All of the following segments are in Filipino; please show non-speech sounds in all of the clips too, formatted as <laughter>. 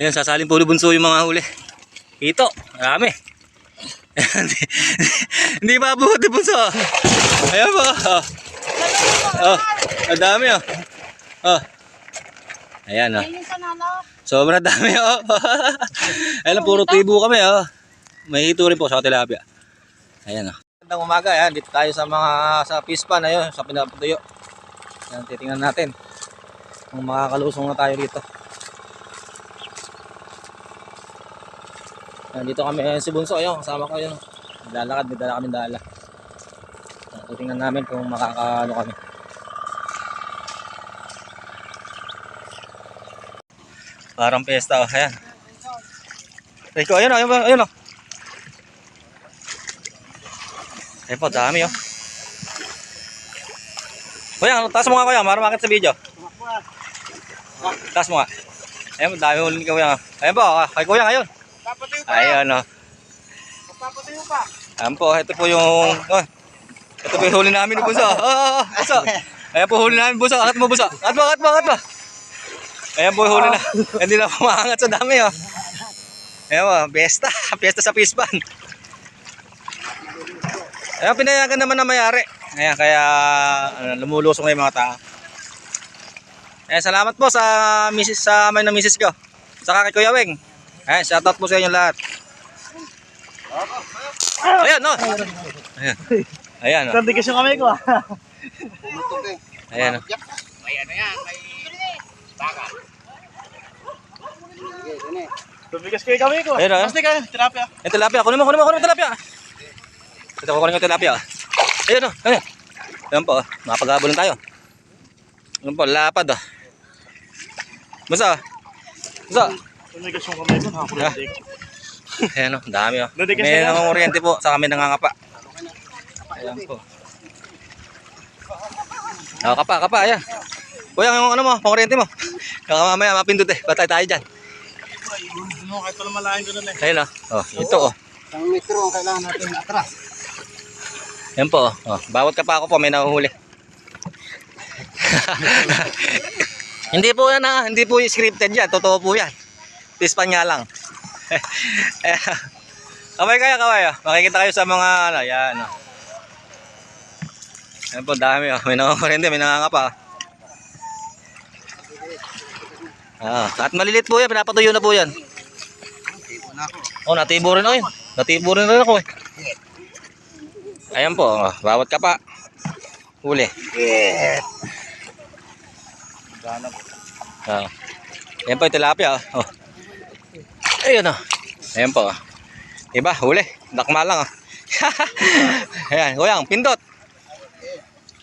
Ayan, sasalin po Bunso yung mga huli. Ito, marami. <laughs> hindi, mabuhat ni Bunso. Ayan po. Oh. Oh, ang dami oh. Oh. Ayan oh. Sobrang dami oh. <laughs> Ayan, puro tibo kami oh. May hito rin po sa tilapia. Ayan oh. Magandang umaga, ayan. Dito tayo sa mga sa pispan ayun, sa pinaputuyo. Ayan, titingnan natin kung makakalusong na tayo dito. Ayan, dito kami ayan, si Bunso, ayun, kasama ko yun. Lalakad, may dala kami dala. Titingnan namin kung makakaano kami. Parang pesta, oh. ayan. Rico, ayun, oh, ayun, oh, ayun, oh. Ayun po, dami, oh. Kuya, taas mo nga kuya, marumakit sa video. Taas mo nga. Ayun, dami huli ni kuya. Ayun po, ah, kay kuya ngayon. Ayun, oh. Papatayo pa. Ayan po, ito po yung... Oh, ito po yung huli namin ni Buso. Oh, oh, oh, Buso. Ayan po huli namin, Buso. Angat mo, Buso. Angat mo, angat mo, angat mo. Ayan po huli na. Hindi na pumakangat sa dami, oh. Ayan po, pesta. Pesta sa pispan. Ayan, pinayagan naman na mayari. Ayan, kaya ano, lumulusong na yung mga tao. Ayan, salamat po sa misis sa amin na misis ko. Saka kay Kuya Weng. Ayan, shoutout po sa inyo lahat. Ayan, no. Ayan. Ayan, no. Kandigas yung kamay ko ah. Ayan, no. May ano yan, may baka. Tumigas ko yung kamay ko. Ayun, ah. Mas ka, tilapia. Yung tilapia, kunin mo, kunin mo, kunin mo tilapia. Ito, kukunin ko tilapia. Ayan, no. Ayan. Ayan po, makapaghabol tayo. Ayan po, lapad, oh. Basta, basta. Tumigas yung kamay ko, nakakulandig. Ayan, no. Dami, oh. Nadigas May na yan. nangunguryente po, sa kami nangangapa. Ayan po. Oh, kapa, kapa, ayan. Kuya, yung ano mo, panguryente mo. Kaka mamaya, mapindot eh. Batay tayo dyan. Kahit pala malaking ko nun eh. Ayun, oh. Oh, ito, oh. Ang metro ang kailangan natin atras. Yan po. Oh, bawat ka pa ako po may nahuhuli. <laughs> hindi po yan ha. Hindi po scripted yan. Totoo po yan. Pispan nga lang. Kaway kaya kaway. Oh. Makikita kayo sa mga ano. Yan. Oh. Yan po dami. Oh. May nangangarende. May nangangapa. Ah, at malilit po yan. Pinapatuyo na po yan. Oh, natibo rin ako yun. Natibo rin rin ako eh. Ayan po, oh, bawat ka pa. Huli. Ah. Ayan po yung tilapia. Oh. Oh. Ayun oh. Ayan po. oh. Diba, huli. Dakma lang oh. <laughs> Ayan, kuyang, pindot.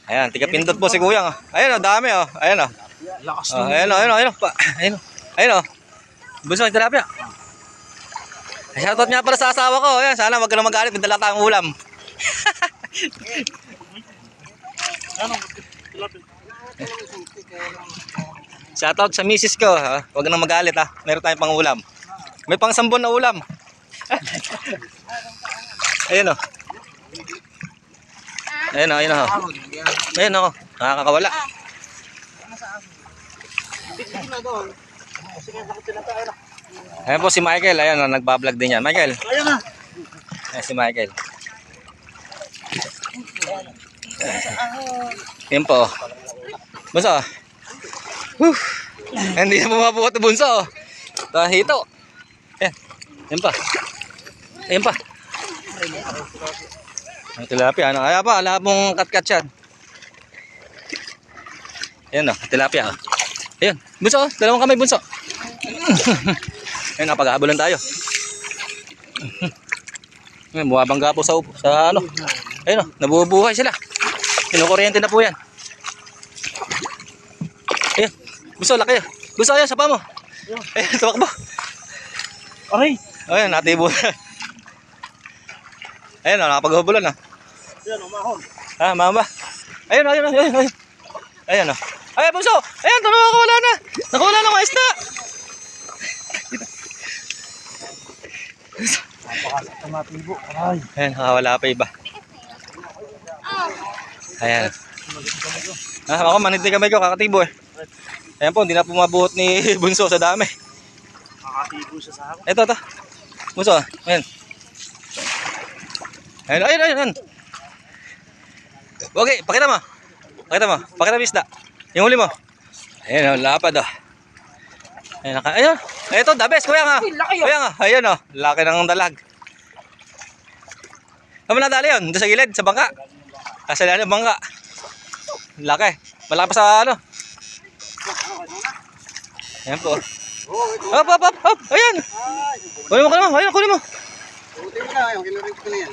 Ayan, tiga pindot po si kuyang. oh. Ayan oh, dami oh. Ayan oh. Lakas Oh, ayan oh, ayan oh, ayan oh. Pa, ayan oh. Ayan oh. Buso ng tilapia. Shoutout nga pala sa asawa ko. Ayan, sana wag ka na magalit. May dala tayong ulam. Ano? <laughs> Shoutout sa misis ko. Ha? Huwag na magalit ha. Meron tayong pang ulam. May pang sambon na ulam. ayun o. Ayun o, ayun o. Ayun o. Nakakawala. Ayan po si Michael. Ayan o, nagbablog din yan. Michael. Ayan si Michael. Ayan po. Bunso. Whew. Hindi na na bunso. Tahito. Ayan. Ayan pa. Ayan pa. Ang tilapia. Ano? Kaya pa, alam mong kat-kat yan. Ayan o, tilapia. oh. Ayan. Bunso, oh. dalawang kamay bunso. <laughs> Ayan, napag-aabulan tayo. Ayan, bumabangga po sa, upo- sa ano. Ayun o, nabubuhay sila. Kinukuryente na po yan. Ayan, gusto laki. Gusto ayan, sapa mo. Ayan, tumakbo. Aray. Ayan, natibo na. Ayan, oh, nakapaghubulan na. Yan, umahon. Ah, mama. Ayun, ayun, ayun, ayun. Ayan o. Ayan, bunso. Ayan, tulungan ko, wala na. Nakawala na mga isda. Napakasok na matibo. Aray. Ayan, nakawala pa iba. Ayan. Ah, ako manid ni kamay ko, kakatibo eh. Ayan po, hindi na pumabuhot ni <laughs> Bunso sa dami. Tumatibo siya sa ako. Ito, ito. Buso, ayan. Ayan, ayan, ayan, ayan. Okay, pakita mo. Pakita mo. Pakita mo isda. Yung huli mo. Ayan, oh, lapad oh. Ayan, naka, ayan. Ito, the best, kuya nga. Kuya nga, ayan oh. Laki ng dalag. Ano nadali yun? Doon sa gilid, sa bangka. Ah, sa ilalim ng bangka. Laki. Malaki pa sa ano. Ayan po. Hop, hop, hop, hop. Ayan. Kunin mo, kunin mo. Ayan, kunin mo. Buti mo na, yung kinurin ko na yan.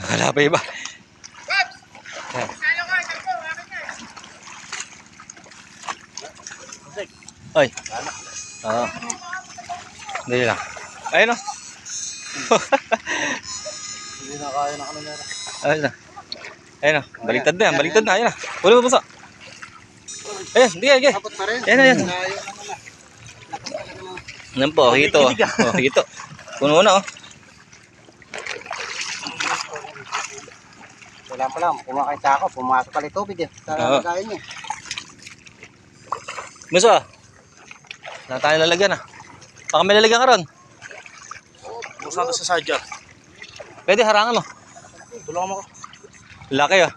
Wala pa iba. Ayan. Ay. Oo. Dali lang. Ayun o. Hindi na kaya na ano meron. Ayun na. Ayun o. Baliktad na yan. Baliktad na. Ayun na. Kunin mo puso. Ayun. Hindi, hindi. Dapat pa rin. Naman na. Yan po. Hito. Oh, hito. Puno na oh. Wala pa lang, kumakain sa ako, pumasok pala tubig eh. Sa Oo. lagayan niya. Muso. Na tayo lalagyan ah. Baka may lalagyan ka ron. Busa ka sa sadya. Pwede harangan mo. Tulungan mo ko. Laki oh.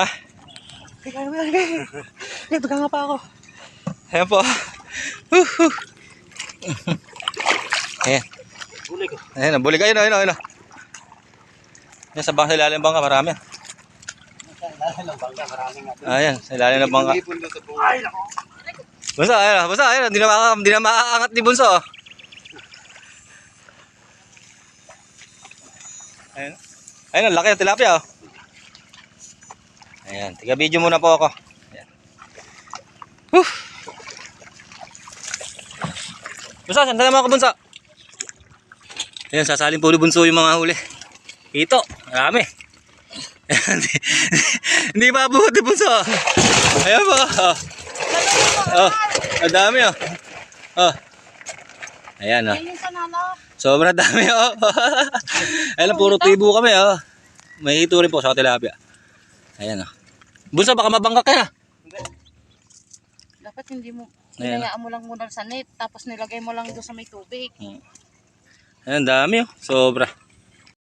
Ha? Ka nga pa ako. Ayan po. Huh. Ayan. Huli ko. Ayan, bulig. Ayun, ayun, ayun. Yan sa bangka, sa ilalim ng bangka, marami. Sa ilalim ng bangka, maraming nga. Ayan, sa ilalim ng bangka. Ay, nako. Bunso, ayun, bunso, ayun. Hindi na, maka, hindi na maaangat ni Bunso. oh. Ayun. Ayun, ang laki ng tilapia. Oh. Ayan, tiga video muna po ako. Bunso, saan naman ako, Bunso? Ayan, sasalin po Bunso yung mga huli. Ito, marami. Ayan, <laughs> Hindi hindi mabuhat ni Bunso. Ayan po. Oh. Oh, ang dami oh. Oh. Ayan oh. Sobrang dami oh. <laughs> Ayan, puro tibo kami oh. May hito rin po sa tilapia. Ayan oh. Bunso, baka mabangka ka na. Dapat hindi mo, Ayan. hinayaan mo lang muna sa net, tapos nilagay mo lang doon sa may tubig. Ayan, dami oh. Sobra.